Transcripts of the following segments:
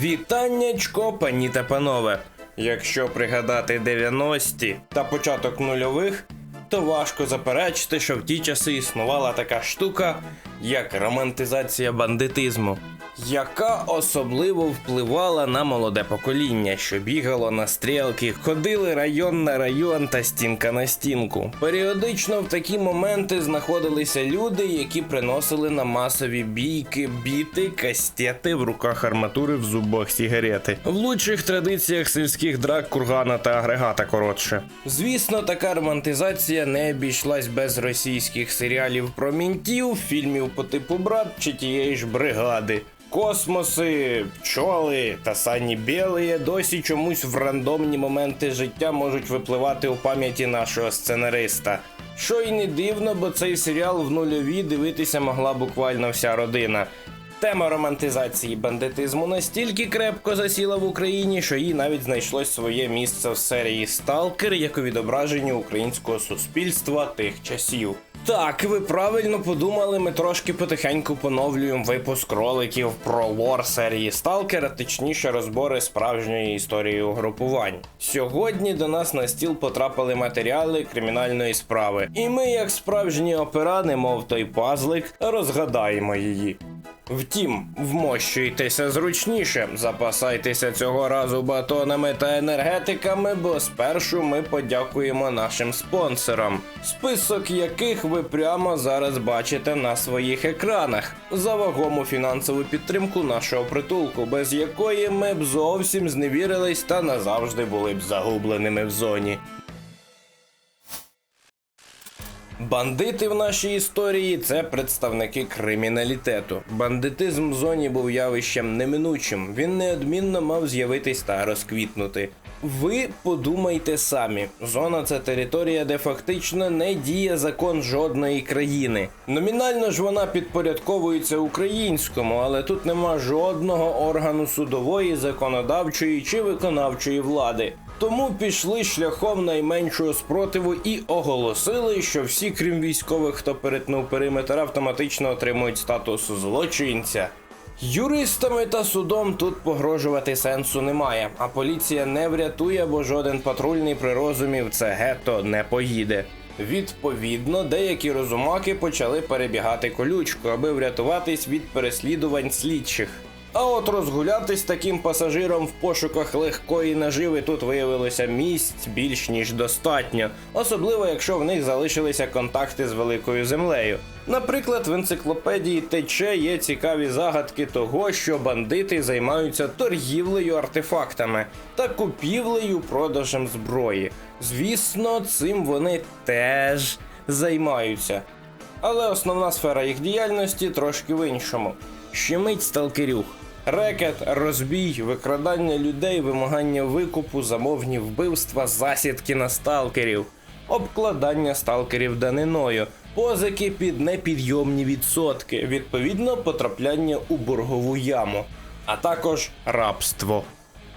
Вітаннячко, пані та панове. Якщо пригадати 90-ті та початок нульових, то важко заперечити, що в ті часи існувала така штука, як романтизація бандитизму, яка особливо впливала на молоде покоління, що бігало на стрілки, ходили район на район та стінка на стінку. Періодично в такі моменти знаходилися люди, які приносили на масові бійки біти, кастети в руках арматури, в зубах сігарети. В лучших традиціях сільських драк, кургана та агрегата коротше. Звісно, така романтизація не обійшлась без російських серіалів про мінтів, фільмів по типу брат чи тієї ж бригади. Космоси, пчоли та сані білі досі чомусь в рандомні моменти життя можуть випливати у пам'яті нашого сценариста. Що й не дивно, бо цей серіал в нульові дивитися могла буквально вся родина. Тема романтизації бандитизму настільки крепко засіла в Україні, що їй навіть знайшлось своє місце в серії Сталкер як у відображенні українського суспільства тих часів. Так, ви правильно подумали, ми трошки потихеньку поновлюємо випуск роликів про лор серії Сталкера, точніше розбори справжньої історії угрупувань. Сьогодні до нас на стіл потрапили матеріали кримінальної справи, і ми, як справжні операни, мов той пазлик, розгадаємо її. Втім, вмощуйтеся зручніше, запасайтеся цього разу батонами та енергетиками, бо спершу ми подякуємо нашим спонсорам, список яких ви прямо зараз бачите на своїх екранах, за вагому фінансову підтримку нашого притулку, без якої ми б зовсім зневірились та назавжди були б загубленими в зоні. Бандити в нашій історії це представники криміналітету. Бандитизм в зоні був явищем неминучим. Він неодмінно мав з'явитись та розквітнути. Ви подумайте самі, зона це територія, де фактично не діє закон жодної країни. Номінально ж вона підпорядковується українському, але тут нема жодного органу судової, законодавчої чи виконавчої влади. Тому пішли шляхом найменшого спротиву і оголосили, що всі, крім військових, хто перетнув периметр, автоматично отримують статус злочинця. Юристами та судом тут погрожувати сенсу немає, а поліція не врятує, бо жоден патрульний при розумі в це гетто не поїде. Відповідно, деякі розумаки почали перебігати колючку, аби врятуватись від переслідувань слідчих. А от розгулятись таким пасажиром в пошуках легкої наживи тут виявилося місць більш ніж достатньо, особливо якщо в них залишилися контакти з великою землею. Наприклад, в енциклопедії ТЧ є цікаві загадки того, що бандити займаються торгівлею артефактами та купівлею продажем зброї. Звісно, цим вони теж займаються. Але основна сфера їх діяльності трошки в іншому. Щемить сталкерюх. Рекет, розбій, викрадання людей, вимагання викупу, замовні вбивства, засідки на сталкерів, обкладання сталкерів даниною, позики під непідйомні відсотки, відповідно потрапляння у боргову яму, а також рабство.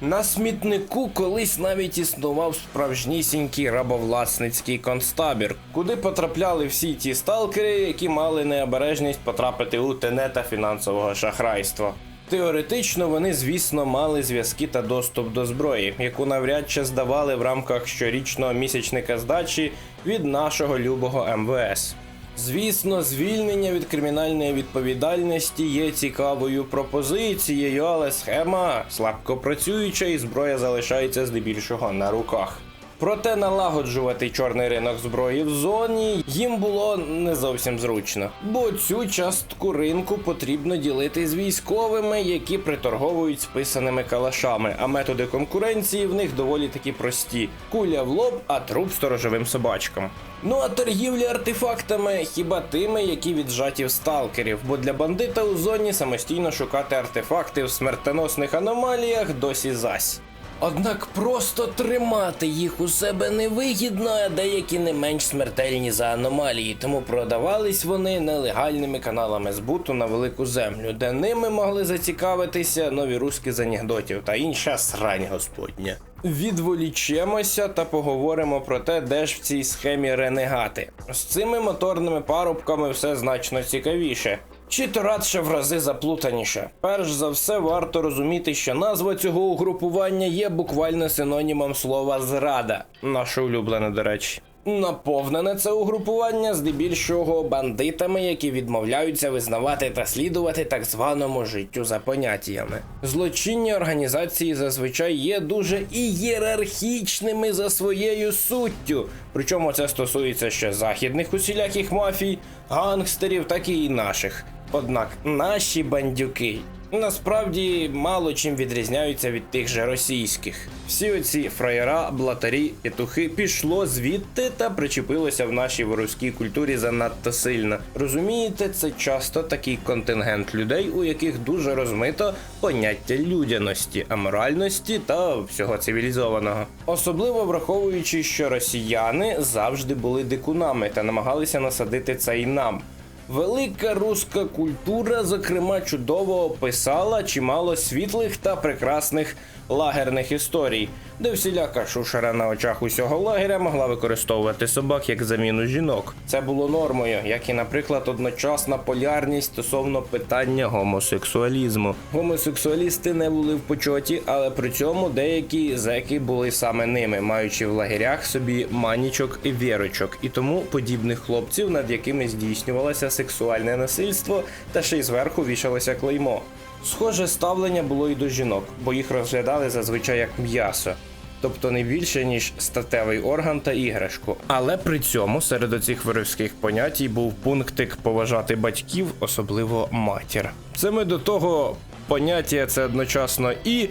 На смітнику колись навіть існував справжнісінький рабовласницький концтабір, куди потрапляли всі ті сталкери, які мали необережність потрапити у тенета фінансового шахрайства. Теоретично вони, звісно, мали зв'язки та доступ до зброї, яку навряд чи здавали в рамках щорічного місячника здачі від нашого любого МВС. Звісно, звільнення від кримінальної відповідальності є цікавою пропозицією, але схема слабко працююча і зброя залишається здебільшого на руках. Проте налагоджувати чорний ринок зброї в зоні їм було не зовсім зручно, бо цю частку ринку потрібно ділити з військовими, які приторговують списаними калашами, а методи конкуренції в них доволі таки прості: куля в лоб, а труп сторожовим собачкам. Ну а торгівля артефактами хіба тими, які віджаті в сталкерів, бо для бандита у зоні самостійно шукати артефакти в смертоносних аномаліях досі зась. Однак просто тримати їх у себе невигідно, а деякі не менш смертельні за аномалії, тому продавались вони нелегальними каналами збуту на велику землю, де ними могли зацікавитися нові руски з анекдотів та інша срань господня. Відволічемося та поговоримо про те, де ж в цій схемі ренегати. З цими моторними парубками все значно цікавіше. Чи то радше в рази заплутаніше. Перш за все, варто розуміти, що назва цього угрупування є буквально синонімом слова зрада, наше улюблене, до речі. Наповнене це угрупування здебільшого бандитами, які відмовляються визнавати та слідувати так званому життю за поняттями. Злочинні організації зазвичай є дуже ієрархічними за своєю суттю. Причому це стосується ще західних усіляких мафій, гангстерів, так і наших. Однак наші бандюки насправді мало чим відрізняються від тих же російських. Всі оці фраєра, блатарі, петухи пішло звідти та причепилося в нашій воровській культурі занадто сильно. Розумієте, це часто такий контингент людей, у яких дуже розмито поняття людяності, аморальності та всього цивілізованого. Особливо враховуючи, що росіяни завжди були дикунами та намагалися насадити це і нам. Велика руська культура, зокрема, чудово описала чимало світлих та прекрасних лагерних історій, де всіляка шушера на очах усього лагеря могла використовувати собак як заміну жінок. Це було нормою, як і, наприклад, одночасна полярність стосовно питання гомосексуалізму. Гомосексуалісти не були в почоті, але при цьому деякі зеки були саме ними, маючи в лагерях собі манічок і вірочок, і тому подібних хлопців, над якими здійснювалося сексуальне насильство, та ще й зверху вішалося клеймо. Схоже ставлення було і до жінок, бо їх розглядали зазвичай як м'ясо. Тобто не більше ніж статевий орган та іграшку. Але при цьому серед оцих воровських понятій був пунктик поважати батьків, особливо матір. Це ми до того поняття це одночасно і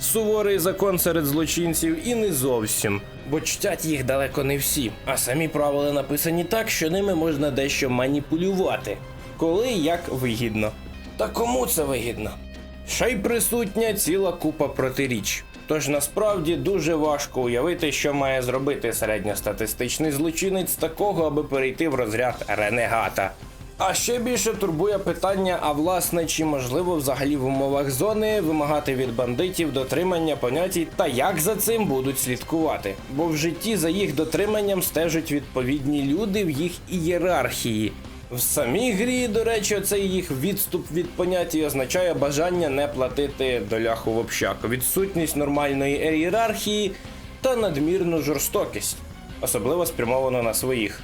суворий закон серед злочинців, і не зовсім, бо чтять їх далеко не всі. А самі правила написані так, що ними можна дещо маніпулювати, коли як вигідно. Та кому це вигідно? Ще й присутня ціла купа протиріч. Тож насправді дуже важко уявити, що має зробити середньостатистичний злочинець такого, аби перейти в розряд ренегата. А ще більше турбує питання: а власне, чи можливо взагалі в умовах зони вимагати від бандитів дотримання понятій та як за цим будуть слідкувати? Бо в житті за їх дотриманням стежать відповідні люди в їх ієрархії. В самій грі, до речі, цей їх відступ від поняття означає бажання не платити доляху в общак, відсутність нормальної ієрархії та надмірну жорстокість, особливо спрямовану на своїх.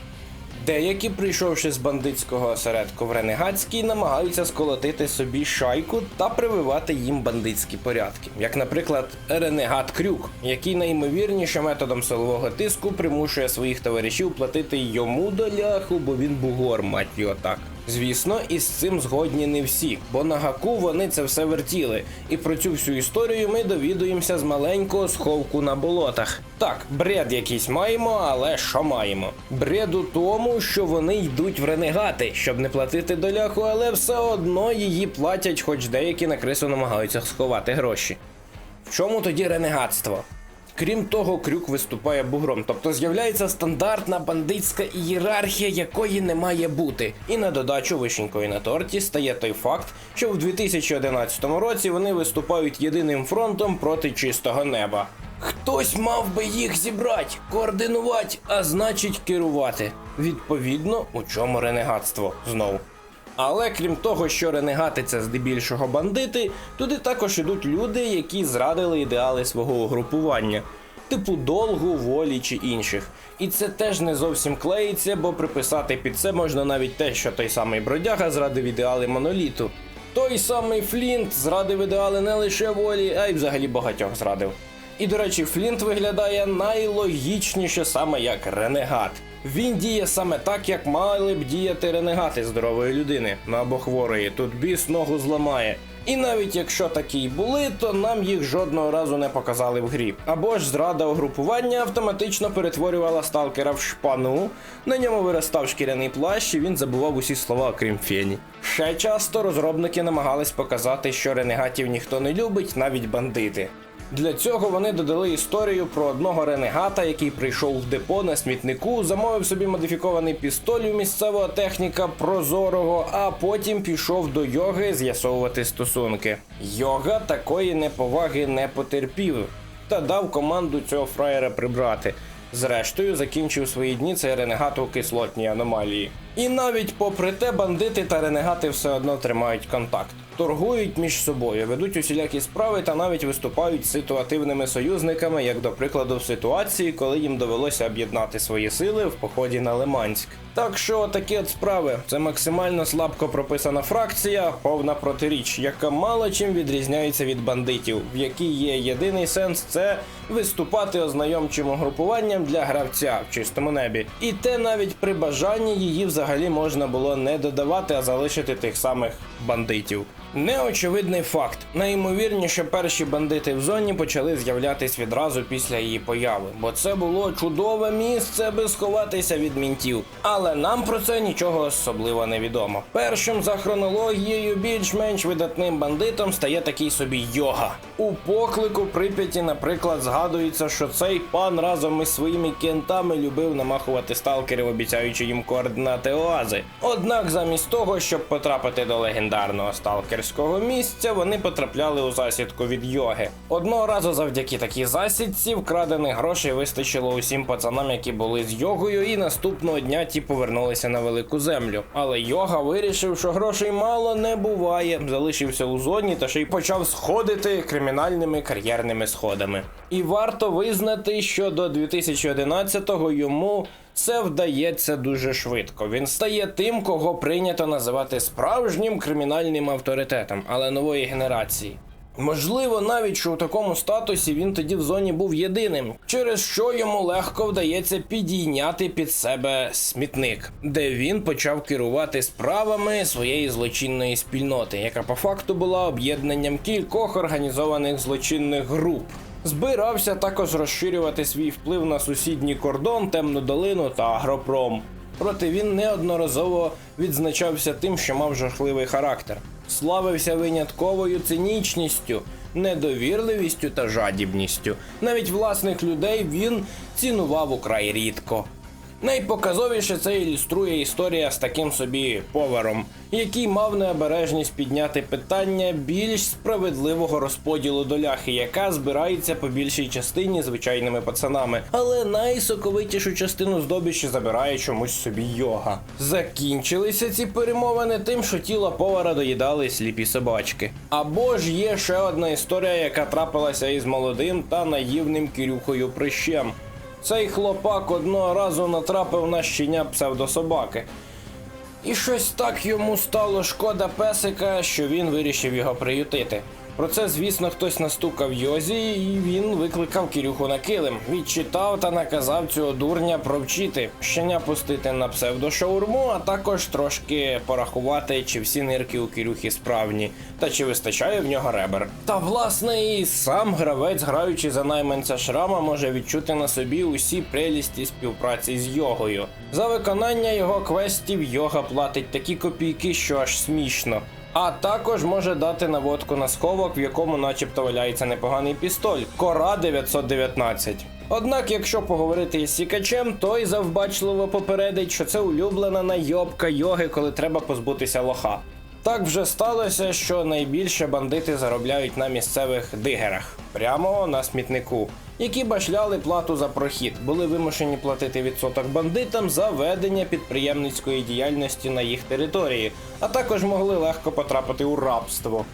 Деякі, прийшовши з бандитського осередку в Ренегатський, намагаються сколотити собі шайку та прививати їм бандитські порядки, як, наприклад, Ренегат Крюк, який найімовірніше методом силового тиску примушує своїх товаришів платити йому доляху, бо він бугор, мать його так. Звісно, із цим згодні не всі, бо на гаку вони це все вертіли. І про цю всю історію ми довідуємося з маленького сховку на болотах. Так, бред якийсь маємо, але що маємо? Бред у тому, що вони йдуть в ренегати, щоб не платити доляху, але все одно її платять, хоч деякі на крису намагаються сховати гроші. В чому тоді ренегатство? Крім того, крюк виступає бугром, тобто з'являється стандартна бандитська ієрархія, якої не має бути. І на додачу вишенькою на торті стає той факт, що в 2011 році вони виступають єдиним фронтом проти чистого неба. Хтось мав би їх зібрати, координувати, а значить керувати. Відповідно, у чому ренегатство знову. Але крім того, що ренегати це здебільшого бандити, туди також ідуть люди, які зрадили ідеали свого угрупування, типу долгу, волі чи інших. І це теж не зовсім клеїться, бо приписати під це можна навіть те, що той самий бродяга зрадив ідеали моноліту. Той самий Флінт зрадив ідеали не лише волі, а й взагалі багатьох зрадив. І до речі, Флінт виглядає найлогічніше саме як ренегат. Він діє саме так, як мали б діяти ренегати здорової людини, ну або хворої. Тут біс ногу зламає. І навіть якщо такі й були, то нам їх жодного разу не показали в грі. Або ж зрада угрупування автоматично перетворювала сталкера в шпану, на ньому виростав шкіряний плащ, і він забував усі слова, окрім фені. Ще часто розробники намагались показати, що ренегатів ніхто не любить, навіть бандити. Для цього вони додали історію про одного ренегата, який прийшов в депо на смітнику, замовив собі модифікований пістоль у місцевого техніка прозорого, а потім пішов до йоги з'ясовувати стосунки. Йога такої неповаги не потерпів та дав команду цього фраєра прибрати. Зрештою, закінчив свої дні цей ренегат у кислотній аномалії. І навіть попри те, бандити та ренегати все одно тримають контакт. Торгують між собою, ведуть усілякі справи та навіть виступають ситуативними союзниками, як до прикладу в ситуації, коли їм довелося об'єднати свої сили в поході на Лиманськ. Так що такі от справи це максимально слабко прописана фракція, повна протиріч, яка мало чим відрізняється від бандитів, в якій є єдиний сенс це виступати ознайомчим угрупуванням для гравця в чистому небі. І те навіть при бажанні її взагалі можна було не додавати, а залишити тих самих бандитів. Неочевидний факт. Найімовірніше, перші бандити в зоні почали з'являтись відразу після її появи, бо це було чудове місце, аби сховатися від мінтів. Але нам про це нічого особливо не відомо. Першим за хронологією більш-менш видатним бандитом стає такий собі йога. У поклику Прип'яті, наприклад, згадується, що цей пан разом із своїми кентами любив намахувати сталкерів, обіцяючи їм координати оази. Однак, замість того, щоб потрапити до легендарного сталкерського місця, вони потрапляли у засідку від йоги. Одного разу завдяки такій засідці вкрадених грошей вистачило усім пацанам, які були з йогою, і наступного дня ті повернулися на велику землю. Але йога вирішив, що грошей мало не буває, залишився у зоні та ще й почав сходити кримінальними кар'єрними сходами. І варто визнати, що до 2011-го йому це вдається дуже швидко. Він стає тим, кого прийнято називати справжнім кримінальним авторитетом, але нової генерації. Можливо, навіть що у такому статусі він тоді в зоні був єдиним, через що йому легко вдається підійняти під себе смітник, де він почав керувати справами своєї злочинної спільноти, яка по факту була об'єднанням кількох організованих злочинних груп. Збирався також розширювати свій вплив на сусідній кордон, темну долину та агропром. Проте він неодноразово відзначався тим, що мав жахливий характер, славився винятковою цинічністю, недовірливістю та жадібністю. Навіть власних людей він цінував украй рідко. Найпоказовіше це ілюструє історія з таким собі поваром, який мав необережність підняти питання більш справедливого розподілу доляхи, яка збирається по більшій частині звичайними пацанами, але найсоковитішу частину здобичі забирає чомусь собі йога. Закінчилися ці перемовини тим, що тіло повара доїдали сліпі собачки. Або ж є ще одна історія, яка трапилася із молодим та наївним Кирюхою Прищем. Цей хлопак одного разу натрапив на щеня псевдособаки. І щось так йому стало шкода песика, що він вирішив його приютити. Про це, звісно, хтось настукав Йозі, і він викликав Кирюху на килим, відчитав та наказав цього дурня провчити, щеня пустити на псевдошаурму, а також трошки порахувати, чи всі нирки у Кирюхи справні, та чи вистачає в нього ребер. Та власне і сам гравець, граючи за найманця шрама, може відчути на собі усі прелісті співпраці з йогою. За виконання його квестів йога платить такі копійки, що аж смішно. А також може дати наводку на сховок, в якому начебто валяється непоганий пістоль Кора 919. Однак, якщо поговорити із сікачем, той завбачливо попередить, що це улюблена найобка йоги, коли треба позбутися лоха. Так вже сталося, що найбільше бандити заробляють на місцевих дигерах, прямо на смітнику, які башляли плату за прохід, були вимушені платити відсоток бандитам за ведення підприємницької діяльності на їх території, а також могли легко потрапити у рабство.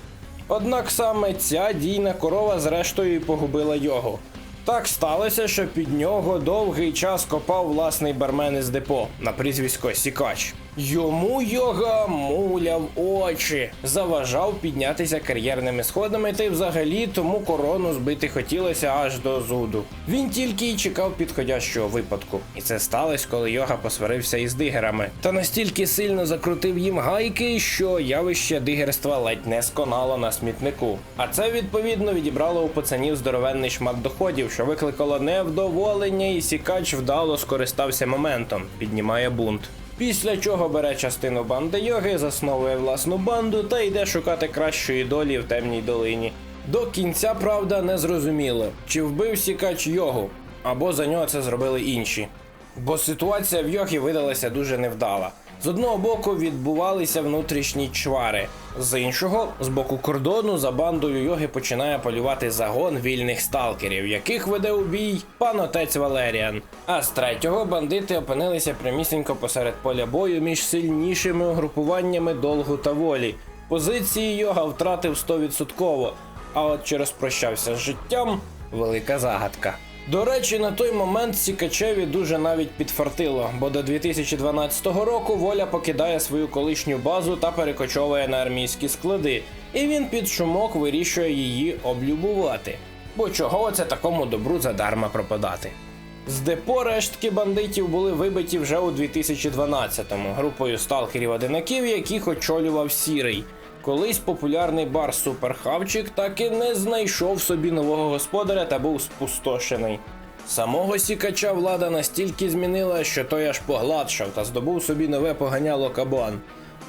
Однак саме ця дійна корова зрештою і погубила його. Так сталося, що під нього довгий час копав власний бармен із депо на прізвисько Сікач. Йому йога муляв очі, заважав піднятися кар'єрними сходами, та й взагалі тому корону збити хотілося аж до зуду. Він тільки й чекав підходящого випадку, і це сталося, коли йога посварився із дигерами, та настільки сильно закрутив їм гайки, що явище дигерства ледь не сконало на смітнику. А це відповідно відібрало у пацанів здоровенний шмат доходів, що викликало невдоволення, і сікач вдало скористався моментом, піднімає бунт. Після чого бере частину банди йоги, засновує власну банду та йде шукати кращої долі в темній долині. До кінця, правда, не зрозуміло, чи вбив сікач йогу, або за нього це зробили інші. Бо ситуація в йогі видалася дуже невдала. З одного боку відбувалися внутрішні чвари. З іншого, з боку кордону за бандою йоги починає полювати загон вільних сталкерів, яких веде у бій пан отець Валеріан. А з третього бандити опинилися прямісінько посеред поля бою між сильнішими угрупуваннями долгу та волі. Позиції йога втратив 100%, а от чи розпрощався з життям велика загадка. До речі, на той момент Сікачеві дуже навіть підфартило, бо до 2012 року воля покидає свою колишню базу та перекочовує на армійські склади, і він під шумок вирішує її облюбувати. Бо чого це такому добру задарма пропадати? З депо рештки бандитів були вибиті вже у 2012-му групою сталкерів-одинаків, яких очолював Сірий. Колись популярний бар Суперхавчик так і не знайшов собі нового господаря та був спустошений. Самого сікача влада настільки змінила, що той аж погладшав та здобув собі нове поганяло кабан.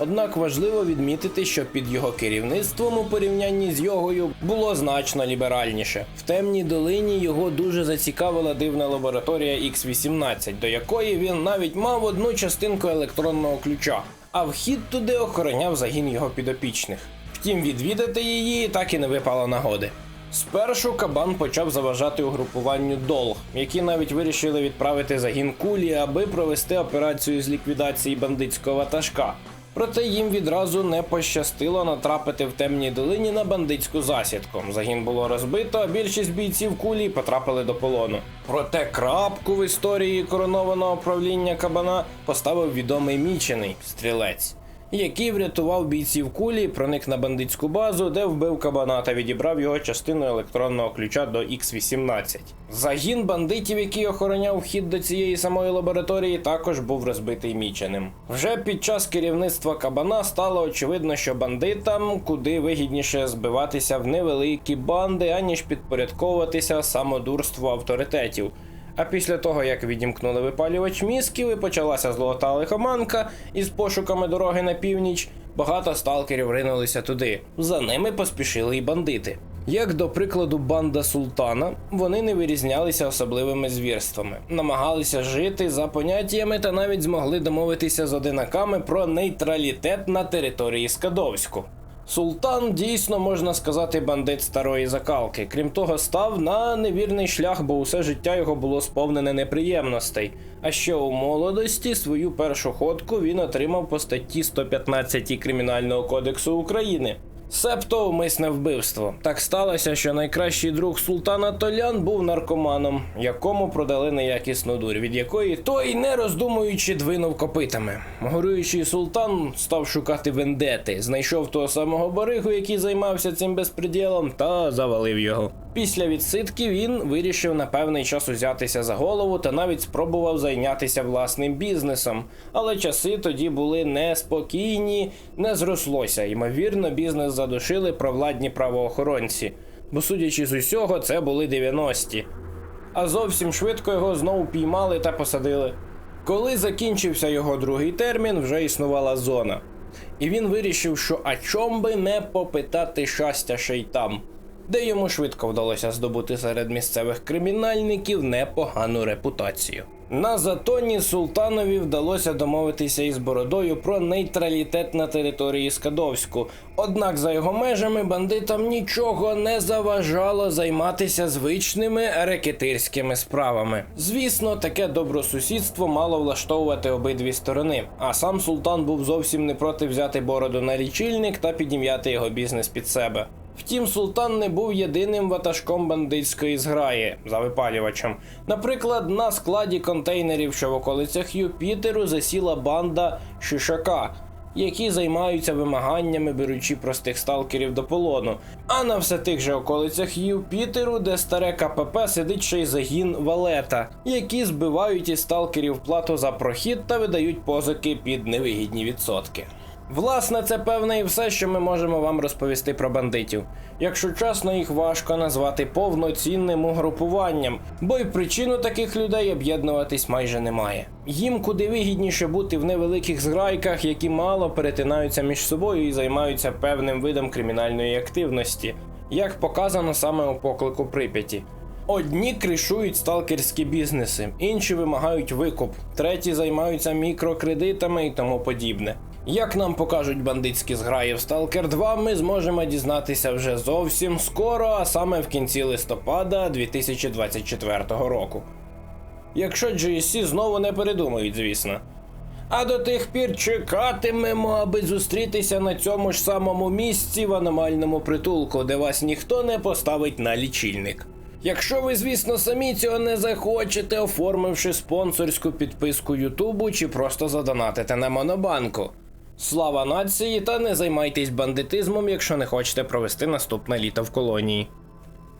Однак важливо відмітити, що під його керівництвом у порівнянні з йогою було значно ліберальніше. В темній долині його дуже зацікавила дивна лабораторія X18, до якої він навіть мав одну частинку електронного ключа, а вхід туди охороняв загін його підопічних. Втім, відвідати її так і не випало нагоди. Спершу кабан почав заважати угрупуванню долг, які навіть вирішили відправити загін кулі, аби провести операцію з ліквідації бандитського ватажка. Проте їм відразу не пощастило натрапити в темній долині на бандитську засідку. Загін було розбито, а більшість бійців кулі потрапили до полону. Проте крапку в історії коронованого правління кабана поставив відомий мічений стрілець який врятував бійців кулі, проник на бандитську базу, де вбив кабана та відібрав його частину електронного ключа до X18. Загін бандитів, який охороняв вхід до цієї самої лабораторії, також був розбитий міченим. Вже під час керівництва кабана стало очевидно, що бандитам куди вигідніше збиватися в невеликі банди, аніж підпорядковуватися самодурству авторитетів. А після того, як відімкнули випалювач мізків і почалася золота лихоманка із пошуками дороги на північ, багато сталкерів ринулися туди. За ними поспішили й бандити. Як до прикладу, банда Султана, вони не вирізнялися особливими звірствами, намагалися жити за поняттями та навіть змогли домовитися з одинаками про нейтралітет на території Скадовську. Султан дійсно можна сказати бандит старої закалки. Крім того, став на невірний шлях, бо усе життя його було сповнене неприємностей. А ще у молодості свою першу ходку він отримав по статті 115 Кримінального кодексу України. Себто умисне вбивство. Так сталося, що найкращий друг султана Толян був наркоманом, якому продали неякісну дурь, від якої той, не роздумуючи, двинув копитами. Горюючий султан став шукати вендети, знайшов того самого баригу, який займався цим безпреділом, та завалив його. Після відсидки він вирішив на певний час узятися за голову та навіть спробував зайнятися власним бізнесом. Але часи тоді були неспокійні, не зрослося. Ймовірно, бізнес задушили провладні правоохоронці. Бо, судячи з усього, це були 90-ті. А зовсім швидко його знову піймали та посадили. Коли закінчився його другий термін, вже існувала зона. І він вирішив, що а чом би не попитати щастя ще й там де йому швидко вдалося здобути серед місцевих кримінальників непогану репутацію. На затоні Султанові вдалося домовитися із Бородою про нейтралітет на території Скадовську. Однак за його межами бандитам нічого не заважало займатися звичними рекетирськими справами. Звісно, таке добросусідство мало влаштовувати обидві сторони. А сам султан був зовсім не проти взяти бороду на лічильник та підім'яти його бізнес під себе. Втім, султан не був єдиним ватажком бандитської зграї за випалювачем. Наприклад, на складі контейнерів, що в околицях Юпітеру, засіла банда Шишака, які займаються вимаганнями, беручи простих сталкерів до полону. А на все тих же околицях Юпітеру, де старе КПП сидить ще й загін валета, які збивають із сталкерів плату за прохід та видають позики під невигідні відсотки. Власне, це певне і все, що ми можемо вам розповісти про бандитів. Якщо чесно, їх важко назвати повноцінним угрупуванням, бо й причину таких людей об'єднуватись майже немає. Їм куди вигідніше бути в невеликих зграйках, які мало перетинаються між собою і займаються певним видом кримінальної активності, як показано саме у поклику Прип'яті. Одні кришують сталкерські бізнеси, інші вимагають викуп, треті займаються мікрокредитами і тому подібне. Як нам покажуть бандитські зграї в Stalker 2, ми зможемо дізнатися вже зовсім скоро, а саме в кінці листопада 2024 року. Якщо GSC знову не передумають, звісно. А до тих пір чекатимемо, аби зустрітися на цьому ж самому місці в аномальному притулку, де вас ніхто не поставить на лічильник. Якщо ви, звісно, самі цього не захочете, оформивши спонсорську підписку Ютубу чи просто задонатите на Монобанку. Слава нації та не займайтесь бандитизмом, якщо не хочете провести наступне літо в колонії.